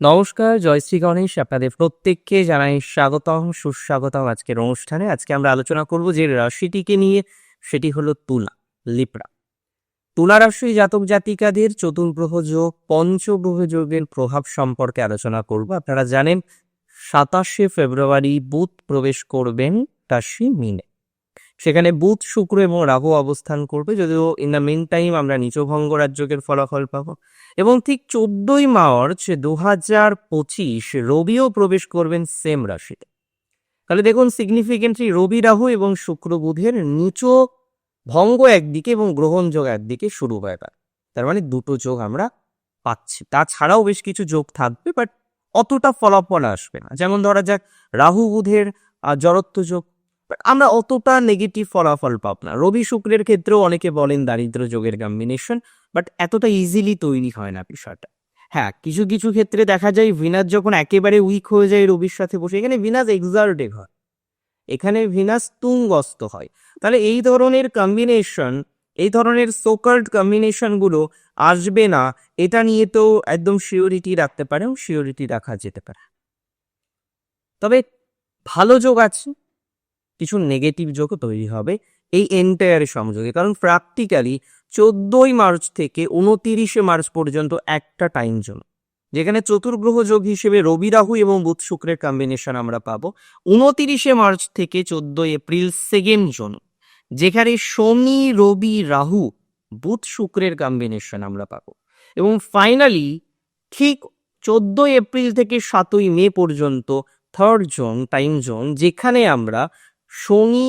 নমস্কার জয়শ্রী গণেশ। আপনাদের প্রত্যেককে জানাই স্বাগতম, সুস্বাগতম আজকের অনুষ্ঠানে। আজকে আমরা আলোচনা করব যে রাশিটিকে নিয়ে, সেটি হলো তুলা লিপড়া তুলা রাশি জাতক জাতিকাদের চতুর্গ্রহ যোগ, পঞ্চগ্রহ যোগের প্রভাব সম্পর্কে আলোচনা করব। আপনারা জানেন, সাতাশে ফেব্রুয়ারি বুধ প্রবেশ করবেন রাশি মিনে। সেখানে বুধ, শুক্র এবং রাহু অবস্থান করবে। যদিও ইন দ্য মেন টাইম আমরা নিচভঙ্গ রাজ্যকের ফলাফল পাবো। এবং ঠিক চোদ্দই মার্চ দু হাজার পঁচিশ রবিও প্রবেশ করবেন সেম রাশিতে। তাহলে দেখুন সিগনিফিকেন্টলি রবি রাহু এবং শুক্র বুধের নিচু ভঙ্গ একদিকে এবং গ্রহণ যোগ একদিকে শুরু হয়ে গেল তার মানে দুটো যোগ আমরা পাচ্ছি। তাছাড়াও বেশ কিছু যোগ থাকবে বাট অতটা ফলাফল আসবে না। যেমন ধরা যাক, রাহু বুধের জড়ত্ব যোগ আমরা অতটা নেগেটিভ ফলাফল পাব না। রবি শুক্রের ক্ষেত্রেও অনেকে বলেন দারিদ্র যোগের কম্বিনেশন বাট এতটা ইজিলি তৈরি হয় না বিষয়টা। হ্যাঁ কিছু কিছু ক্ষেত্রে দেখা যায় ভিনাস যখন একেবারে উইক হয়ে যায় রবির সাথে বসে, এখানে ভিনাস এক্সার্টেড হয়। এখানে ভিনাস তুঙ্গস্ত হয়। তাহলে এই ধরনের কম্বিনেশন এই ধরনের সোকার্ড কম্বিনেশনগুলো আসবে না, এটা নিয়ে তো একদম শিওরিটি রাখতে পারে শিওরিটি রাখা যেতে পারে। তবে ভালো যোগ আছে। কিছু নেগেটিভ যোগও তৈরি হবে এই এন্টায়ার সংযোগে। কারণ প্র্যাকটিক্যালি চোদ্দই মার্চ থেকে উনতিরিশে মার্চ পর্যন্ত একটা টাইম জোন যেখানে চতুর্গ্রহ যোগ হিসেবে রবি রাহু এবং বুধ শুক্রের কম্বিনেশন আমরা পাবো। উনতিরিশে মার্চ থেকে চোদ্দই এপ্রিল সেকেন্ড জোন যেখানে শনি, রবি, রাহু, বুধ শুক্রের কম্বিনেশন আমরা পাবো। এবং ফাইনালি ঠিক চোদ্দই এপ্রিল থেকে সাতই মে পর্যন্ত থার্ড জোন টাইম জোন যেখানে আমরা শনি,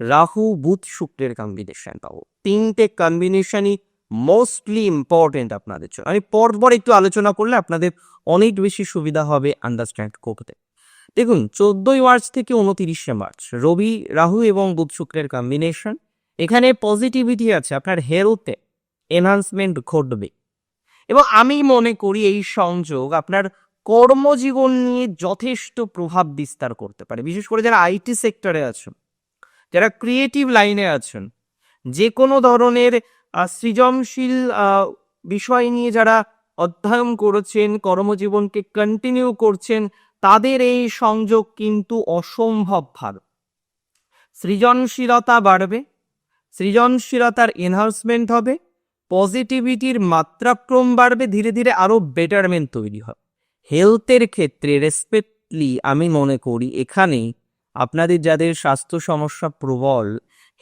রাহু, বুধ শুক্রের কম্বিনেশন পাবো। তিনটে কম্বিনেশনই মোস্টলি ইম্পর্টেন্ট আপনাদের জন্য। আমি পরপর একটু আলোচনা করলে আপনাদের অনেক বেশি সুবিধা হবে আন্ডারস্ট্যান্ড করতে। দেখুন, চোদ্দই মার্চ থেকে উনতিরিশে মার্চ, রবি, রাহু এবং বুধ শুক্রের কম্বিনেশন এখানে পজিটিভিটি আছে, আপনার হেলথে এনহান্সমেন্ট ঘটবে। এবং আমি মনে করি এই সংযোগ আপনার কর্মজীবন নিয়ে যথেষ্ট প্রভাব বিস্তার করতে পারে। বিশেষ করে যারা আইটি সেক্টরে আছেন, যারা ক্রিয়েটিভ লাইনে আছেন, যে কোনো ধরনের সৃজনশীল বিষয় নিয়ে যারা অধ্যয়ন করেছেন, কর্মজীবনকে কন্টিনিউ করছেন, তাদের এই সংযোগ কিন্তু অসম্ভব ভালো। সৃজনশীলতা বাড়বে, সৃজনশীলতার এনহান্সমেন্ট হবে পজিটিভিটির মাত্রাক্রম বাড়বে, ধীরে ধীরে আরও বেটারমেন্ট তৈরি হবে। হেলথের ক্ষেত্রে রেসপেক্টলি আমি মনে করি এখানে আপনাদের যাদের স্বাস্থ্য সমস্যা প্রবল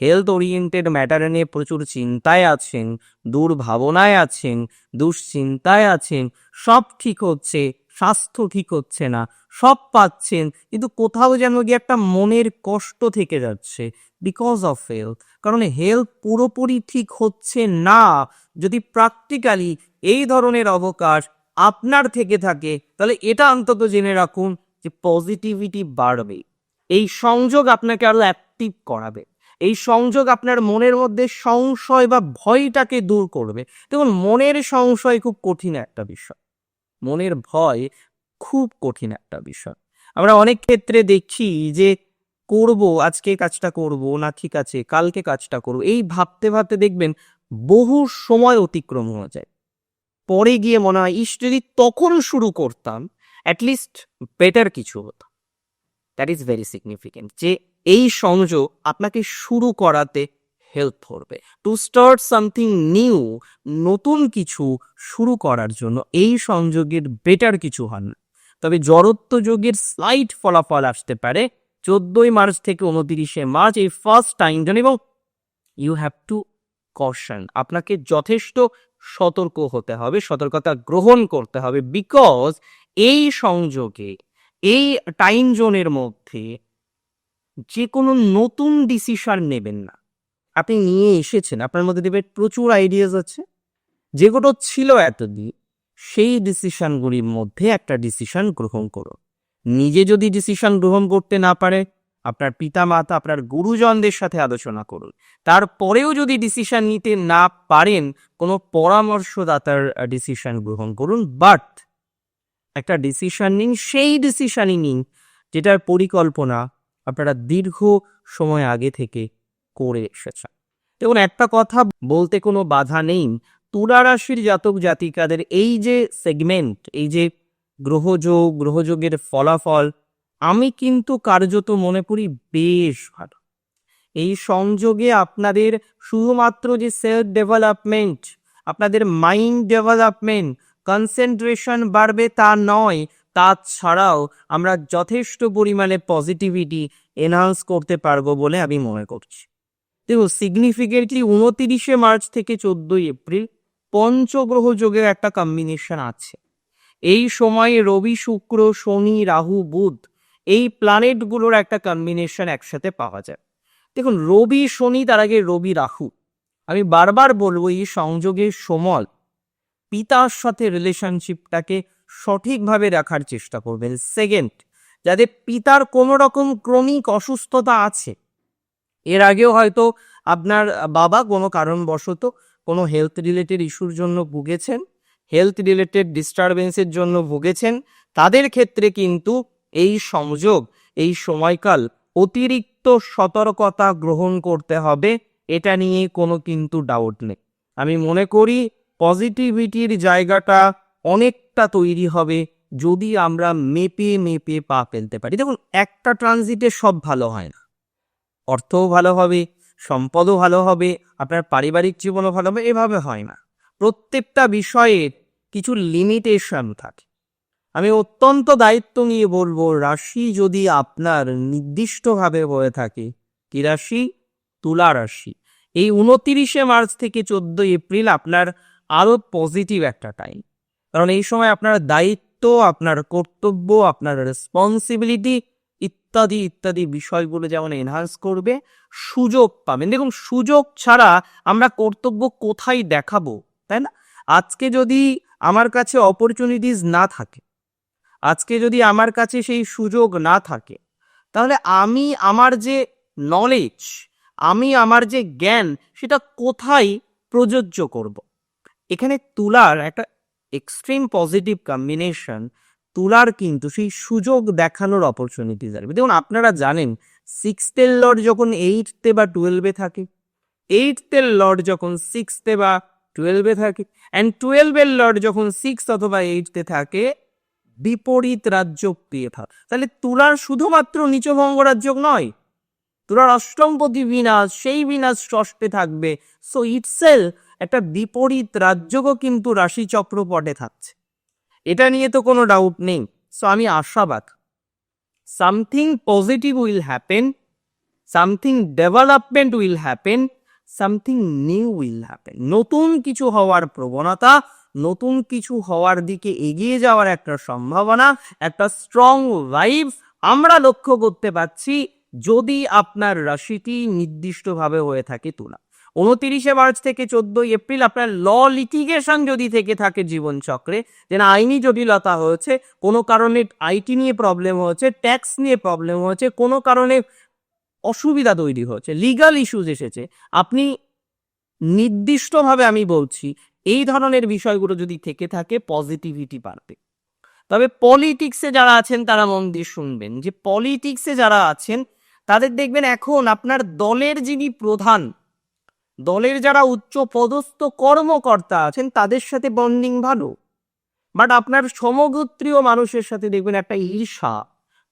হেলথ ওরিয়েন্টেড ম্যাটার নিয়ে প্রচুর চিন্তায় আছেন, দুর্ভাবনায় আছেন, দুশ্চিন্তায় আছেন, সব ঠিক হচ্ছে, স্বাস্থ্য ঠিক হচ্ছে না, সব পাচ্ছেন, কিন্তু কোথাও যেন গিয়ে একটা মনের কষ্ট থেকে যাচ্ছে বিকজ অফ হেলথ কারণ হেলথ পুরোপুরি ঠিক হচ্ছে না, যদি প্র্যাকটিক্যালি এই ধরনের অবকাশ আপনার থেকে থাকে, তাহলে এটা অন্তত জেনে রাখুন যে পজিটিভিটি বাড়বে। এই সংযোগ আপনাকে আরও অ্যাক্টিভ করাবে। এই সংযোগ আপনার মনের মধ্যে সংশয় বা ভয়টাকে দূর করবে। দেখুন, মনের সংশয় খুব কঠিন একটা বিষয়। মনের ভয় খুব কঠিন একটা বিষয়। আমরা অনেক ক্ষেত্রে দেখি যে, করব, আজকে কাজটা করব, না ঠিক আছে, কালকে কাজটা করব। এই ভাবতে ভাবতে দেখবেন, বহু সময় অতিক্রম হয়ে যায়। পরে গিয়ে মনে হয়, ইস, যদি তখন শুরু করতাম অ্যাটলিস্ট বেটার কিছু হতো। দ্যাট ইজ ভেরি সিগনিফিকেন্ট যে এই সংযোগ আপনাকে শুরু করাতে হেল্প করবে টু স্টার্ট সামথিং নিউ নতুন কিছু শুরু করার জন্য এই সংযোগের বেটার কিছু হন। তবে জড়ত্ব যোগের স্লাইট ফলাফল আসতে পারে। চোদ্দই মার্চ থেকে উনতিরিশে মার্চ, এই ফার্স্ট টাইম জন, এবং ইউ হ্যাভ টু কশন আপনাকে যথেষ্ট সতর্ক হতে হবে, সতর্কতা গ্রহণ করতে হবে বিকজ এই সংযোগে, এই টাইম জোনের মধ্যে যে কোনো নতুন ডিসিশন নেবেন না। আপনি নিয়ে এসেছেন, আপনার মধ্যে দেখবেন প্রচুর আইডিয়াস আছে। যেগুলো ছিল এতদিন, সেই ডিসিশনগুলির মধ্যে একটা ডিসিশন গ্রহণ করুন। নিজে যদি ডিসিশন গ্রহণ করতে না পারে আপনার পিতা মাতা আপনার গুরুজনদের সাথে আলোচনা করুন। তারপরেও যদি ডিসিশন নিতে না পারেন, কোনো পরামর্শদাতার ডিসিশন গ্রহণ করুন। বাট একটা ডিসিশন নিন, সেই ডিসিশনই নিন, যেটার পরিকল্পনা আপনারা দীর্ঘ সময় আগে থেকে করে এসেছেন। দেখুন, একটা কথা বলতে কোনো বাধা নেই। তুলা রাশির জাতক জাতিকাদের এই যে সেগমেন্ট এই যে গ্রহযোগ, গ্রহযোগের ফলাফল আমি কিন্তু কার্যত মনে করি বেশ ভালো। এই সংযোগে আপনাদের শুধুমাত্র যে সেলফ ডেভেলপমেন্ট আপনাদের মাইন্ড ডেভেলপমেন্ট কনসেন্ট্রেশন বাড়বে তা নয়, তাছাড়াও আমরা যথেষ্ট পরিমাণে পজিটিভিটি এনহান্স করতে পারব বলে আমি মনে করছি। দেখুন সিগনিফিকেন্টলি উনতিরিশে মার্চ থেকে চোদ্দই এপ্রিল পঞ্চগ্রহ যোগের একটা কম্বিনেশন আছে। এই সময়ে রবি, শুক্র, শনি, রাহু, বুধ এই প্ল্যানেটগুলোর একটা কম্বিনেশন একসাথে পাওয়া যায়। দেখুন, রবি, শনি, তার আগে রবি, রাহু। আমি বারবার বলব, এই সংযোগের সমল পিতার সাথে রিলেশনশিপটাকে সঠিকভাবে রাখার চেষ্টা করবেন। সেকেন্ড যাদের পিতার কোনো রকম ক্রমিক অসুস্থতা আছে, এর আগেও হয়তো আপনার বাবা কোনো কারণবশত কোনো হেলথ রিলেটেড ইস্যুর জন্য ভুগেছেন হেলথ রিলেটেড ডিস্টারবেন্সের জন্য ভুগেছেন, তাদের ক্ষেত্রে কিন্তু এই সংযোগ, এই সময়কাল অতিরিক্ত সতর্কতা গ্রহণ করতে হবে, এটা নিয়ে কোনো কিন্তু ডাউট নেই। আমি মনে করি পজিটিভিটির জায়গাটা অনেকটা তৈরি হবে যদি আমরা মেপে মেপে পা ফেলতে পারি। দেখুন, একটা ট্রানজিটে সব ভালো হয় না। অর্থও ভালো হবে, সম্পদও ভালো হবে, আপনার পারিবারিক জীবনও ভালো হবে, এভাবে হয় না। প্রত্যেকটা বিষয়ের কিছু লিমিটেশন থাকে। আমি অত্যন্ত দায়িত্ব নিয়ে বলব, রাশি যদি আপনার নির্দিষ্টভাবে হয়ে থাকে, কি রাশি? তুলা রাশি। এই উনতিরিশে মার্চ থেকে চোদ্দ এপ্রিল আপনার আরও পজিটিভ একটা টাইম কারণ এই সময় আপনার দায়িত্ব, আপনার কর্তব্য, আপনার রেসপন্সিবিলিটি ইত্যাদি ইত্যাদি বিষয়গুলো যেমন এনহান্স করবে, সুযোগ পাবেন। দেখুন, সুযোগ ছাড়া আমরা কর্তব্য কোথায় দেখাবো, তাই না? আজকে যদি আমার কাছে অপরচুনিটিস না থাকে আজকে যদি আমার কাছে সেই সুযোগ না থাকে, তাহলে আমি আমার যে নলেজ আমি আমার যে জ্ঞান, সেটা কোথায় প্রযোজ্য করব। এখানে তুলার একটা এক্সট্রিম পজিটিভ কম্বিনেশন তুলার কিন্তু সেই সুযোগ দেখানোর অপরচুনিটিস আসবে দেখুন, আপনারা জানেন সিক্সথের লর্ড যখন এইটতে বা টুয়েলভে থাকে এইটথের লর্ড যখন সিক্সথে বা টুয়েলভে থাকে অ্যান্ড টুয়েলভের লর্ড যখন সিক্স অথবা এইটতে থাকে বিপরীত রাজ্য পেয়ে থাকে তাহলে তুলার শুধুমাত্র নিচভঙ্গ রাজ্য নয়, তুলার অষ্টমপতি বিনাশ, সেই বিনাশ ষষ্ঠে থাকবে। সো ইটসেল একটা বিপরীত রাজ্যও কিন্তু রাশিচক্র পটে থাকছে। এটা নিয়ে তো কোনো ডাউট নেই। সো আমি আশাবাদ। Something positive will happen something development will happen something new will happen নতুন কিছু হওয়ার প্রবণতা নতুন কিছু হওয়ার দিকে এগিয়ে যাওয়ার একটা সম্ভাবনা, একটা স্ট্রং ভাইব আমরা লক্ষ্য করতে পারছি যদি আপনার রাশিটি নির্দিষ্টভাবে হয়ে থাকে তুলা। উনতিরিশে মার্চ থেকে চোদ্দই এপ্রিল আপনার ল লিটিগেশন যদি থেকে থাকে জীবন চক্রে যে না আইনি জটিলতা হয়েছে, কোনো কারণে আইটি নিয়ে প্রবলেম হয়েছে ট্যাক্স নিয়ে প্রবলেম হয়েছে, কোনো কারণে অসুবিধা তৈরি হয়েছে লিগাল ইস্যুজ এসেছে, আপনি নির্দিষ্টভাবে আমি বলছি এই ধরনের বিষয়গুলো যদি থেকে থাকে পজিটিভিটি বাড়বে। তবে পলিটিক্সে যারা আছেন, তারা মন দিয়ে শুনবেন যে পলিটিক্সে যারা আছেন, তাদের দেখবেন এখন আপনার দলের যিনি প্রধান, দলের যারা উচ্চ পদস্থ কর্মকর্তা আছেন, তাদের সাথে বন্ডিং ভালো। বাট আপনার সমগোত্রীয় মানুষের সাথে দেখবেন একটা ঈর্ষা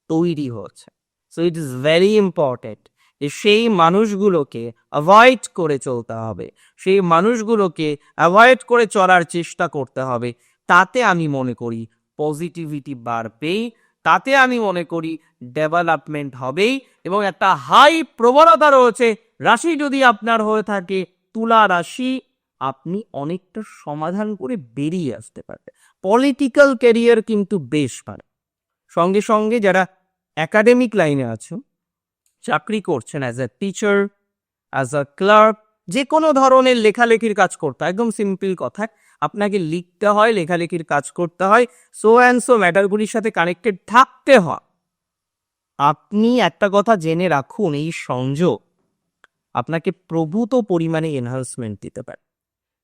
তৈরি হচ্ছে। So it is very important সেই মানুষগুলোকে অ্যাভয়েড করে চলতে হবে। সেই মানুষগুলোকে অ্যাভয়েড করে চলার চেষ্টা করতে হবে। তাতে আমি মনে করি পজিটিভিটি বাড়বেই, তাতে আমি মনে করি ডেভেলপমেন্ট হবেই এবং একটা হাই প্রবণতা রয়েছে। রাশি যদি আপনার হয়ে থাকে, তুলা রাশি, আপনি অনেকটা সমাধান করে বেরিয়ে আসতে পারবেন। পলিটিক্যাল ক্যারিয়ার কিন্তু বেশ ভালো। সঙ্গে সঙ্গে যারা একাডেমিক লাইনে আছো চাকরি করছেন as a teacher as a clerk যে কোনো ধরনের লেখালেখির কাজ করতে একদম সিম্পল কথা। আপনাকে লিখতে হয়, লেখালেখির কাজ করতে হয়। সো অ্যান্ড সো ম্যাটারগুলির সাথে কানেক্টেড থাকতে হয়। আপনি একটা কথা জেনে রাখুন, এই সংযোগ আপনাকে প্রভূত পরিমাণে এনহান্সমেন্ট দিতে পারে।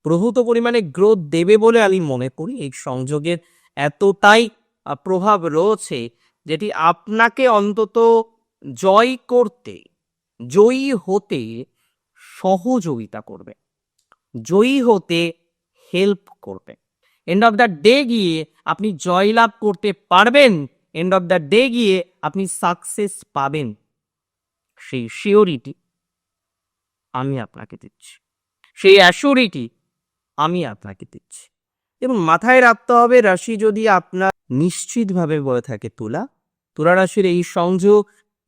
প্রভূত পরিমাণে গ্রোথ দেবে বলে আমি মনে করি। এই সংযোগের এতটাই প্রভাব রয়েছে যেটি আপনাকে অন্তত জয় করতে, জয়ী হতে সহযোগিতা করবে। জয়ী হতে হেল্প করবে। এন্ড অফ দ্য ডে গিয়ে আপনি জয়লাভ করতে পারবেন এন্ড অফ দ্য ডে গিয়ে আপনি সাকসেস পাবেন। সেই শিওরিটি আমি আপনাকে দিচ্ছি। সেই অ্যাসিউরিটি আমি আপনাকে দিচ্ছি। এবং মাথায় রাখতে হবে, রাশি যদি আপনার নিশ্চিতভাবে বলে থাকে তুলা তুলা রাশির এই সংযোগ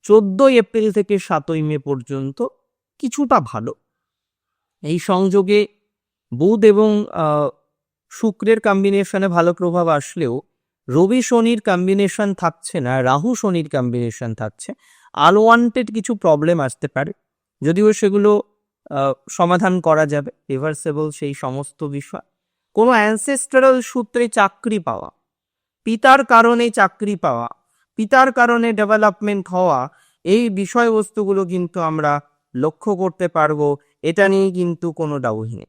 চোদ্দই এপ্রিল থেকে সাতই মে পর্যন্ত কিছুটা ভালো। এই সংযোগে বুধ এবং শুক্রের কম্বিনেশনে ভালো প্রভাব আসলেও রবি শনির কম্বিনেশন থাকছে না, রাহু শনির কম্বিনেশন থাকছে। আনওয়ান্টেড কিছু প্রবলেম আসতে পারে, যদিও সেগুলো সমাধান করা যাবে রিভার্সেবল সেই সমস্ত বিষয়। কোনো অ্যানসেস্টারাল সূত্রে চাকরি পাওয়া, পিতার কারণে চাকরি পাওয়া পিতার কারণে ডেভেলপমেন্ট হওয়া এই বিষয়বস্তুগুলো কিন্তু আমরা লক্ষ্য করতে পারব। এটা নিয়ে কিন্তু কোনো ডাউট নেই।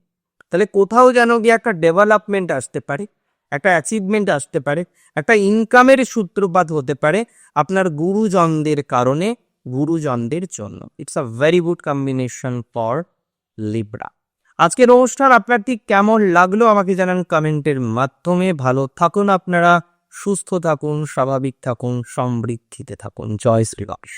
তাহলে কোথাও যেন গিয়ে একটা ডেভেলপমেন্ট আসতে পারে, একটা অ্যাচিভমেন্ট আসতে পারে, একটা ইনকামের সূত্রপাত হতে পারে আপনার গুরুজনদের কারণে, গুরুজনদের জন্য। It's a very good combination for Libra আজকের অনুষ্ঠান আপনার ঠিক কেমন লাগল আমাকে জানান কমেন্টের মাধ্যমে। ভালো থাকুন আপনারা। সুস্থ থাকুন স্বাভাবিক থাকুন সমৃদ্ধিতে থাকুন। জয় শ্রীগণেশ